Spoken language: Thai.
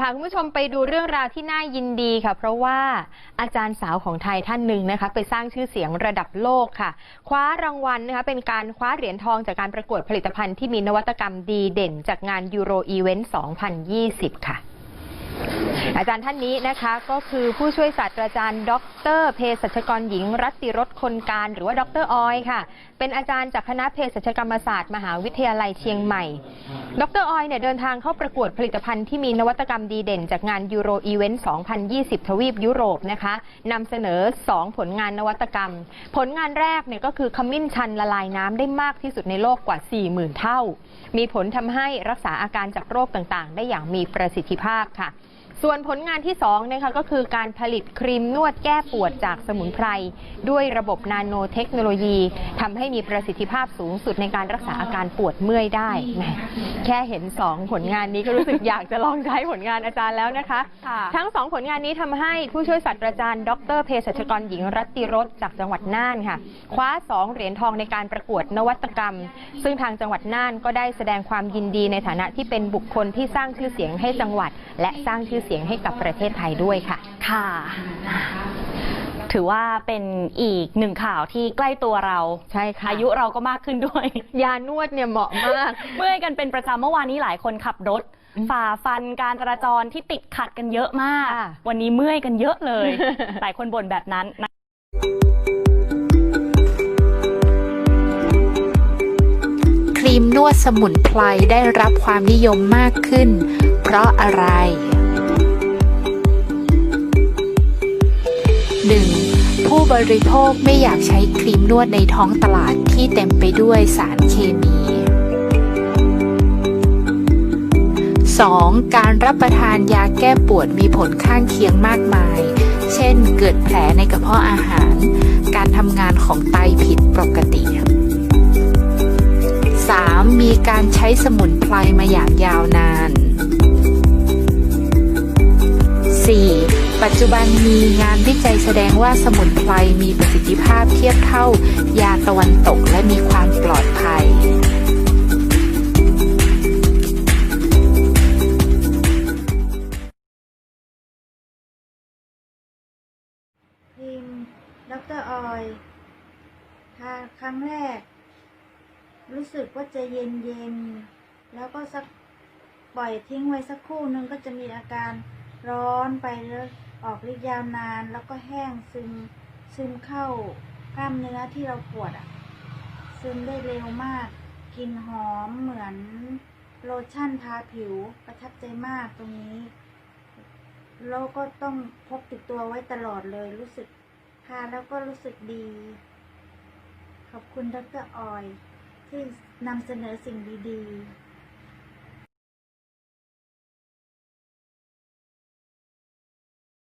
พาคุณผู้ชมไปดูเรื่องราวที่น่ายินดีค่ะ เพราะว่าอาจารย์สาวของไทยท่านหนึ่งนะคะ ไปสร้างชื่อเสียงระดับโลกค่ะ คว้ารางวัลนะคะ เป็นการคว้าเหรียญทองจากการประกวดผลิตภัณฑ์ที่มีนวัตกรรมดีเด่นจากงานยูโรอีเวนต์ 2020 ค่ะ อาจารย์ท่านนี้นะคะก็คือผู้ช่วยศาสตราจารย์ ดรเภสัชกรหญิง รัตติรสคนการหรือว่าดรออยค่ะ เป็นอาจารย์จากคณะเภสัชกรรมศาสตร์มหาวิทยาลัยเชียงใหม่ ดรออยเนี่ยเดินทางเข้าประกวดผลิตภัณฑ์ที่มีนวัตกรรมดีเด่น จากงานยูโรอีเวนต์ 2020 ทวีปยุโรปนะคะนำเสนอ 2 ผลงานนวัตกรรม ผลงานแรกเนี่ยก็คือขมิ้นชันละลายน้ำได้มากที่สุดในโลกกว่า 40,000 เท่า มีผลทำให้รักษาอาการจากโรคต่างๆ ได้อย่างมีประสิทธิภาพค่ะ ส่วนผลงานที่2นะคะก็คือการผลิตครีมนวดแก้ปวดจากสมุนไพร ด้วยระบบนาโนเทคโนโลยีทำให้มีประสิทธิภาพสูงสุดในการรักษาอาการปวดเมื่อยได้แหมแค่เห็น 2 ผลงานนี้ก็รู้สึกอยากจะลองใช้ผลงานอาจารย์แล้วนะคะค่ะทั้งสองผลงานนี้ทำให้ผู้ช่วยศาสตราจารย์ ดรเภสัชกรหญิงรัตติรสจากจังหวัดน่านค่ะ คว้า 2 เหรียญทองในการประกวดนวัตกรรม ซึ่งทางจังหวัดน่านก็ได้แสดงความยินดีในฐานะที่เป็นบุคคลที่สร้างชื่อเสียงให้จังหวัด และสร้างชื่อเสียงให้กับประเทศไทยด้วยค่ะ ค่ะ ถือว่าเป็นอีกหนึ่งข่าวที่ใกล้ตัวเรา ใช่ค่ะอายุเราก็มากขึ้นด้วย ยานวดเนี่ยเหมาะมาก เมื่อยกันเป็นประจำเมื่อวานนี้หลายคนขับรถอืมฝ่าฟันการจราจรที่ติดขัดกันเยอะมากค่ะวันนี้เมื่อยกันเยอะเลย หลายคนบ่นแบบนั้นนะครีมนวดสมุนไพรได้รับความนิยมมากขึ้น เพราะอะไร 1. ผู้บริโภคไม่อยากใช้ครีมนวดในท้องตลาดที่เต็มไปด้วยสารเคมี 2. การรับประทานยาแก้ปวดมีผลข้างเคียงมากมาย เช่น เกิดแผลในกระเพาะอาหาร การทำงานของไตผิดปกติ 3. มีการใช้สมุนไพรมาอย่างยาวนาน ปัจจุบันมีงานวิจัยแสดงว่าสมุนไพรมีประสิทธิภาพเทียบเท่ายาตะวันตกและมีความปลอดภัยครีมดรออยทาครั้งแรก รู้สึกว่าจะเย็นเย็นแล้วก็สักปล่อยทิ้งไว้สักครู่นึงก็จะมีอาการ ร้อนไปแล้วออกฤทธิ์ยาวนาน แล้วก็แห้งซึมซึมเข้ากล้ามเนื้อที่เราปวดอะซึมได้เร็วมากกลิ่นหอมเหมือนโลชั่นทาผิวประทับใจมากตรงนี้แล้วก็ต้องพกติดตัวไว้ตลอดเลยรู้สึกทาแล้วก็รู้สึกดี ขอบคุณดรออย ที่นำเสนอสิ่งดี ๆ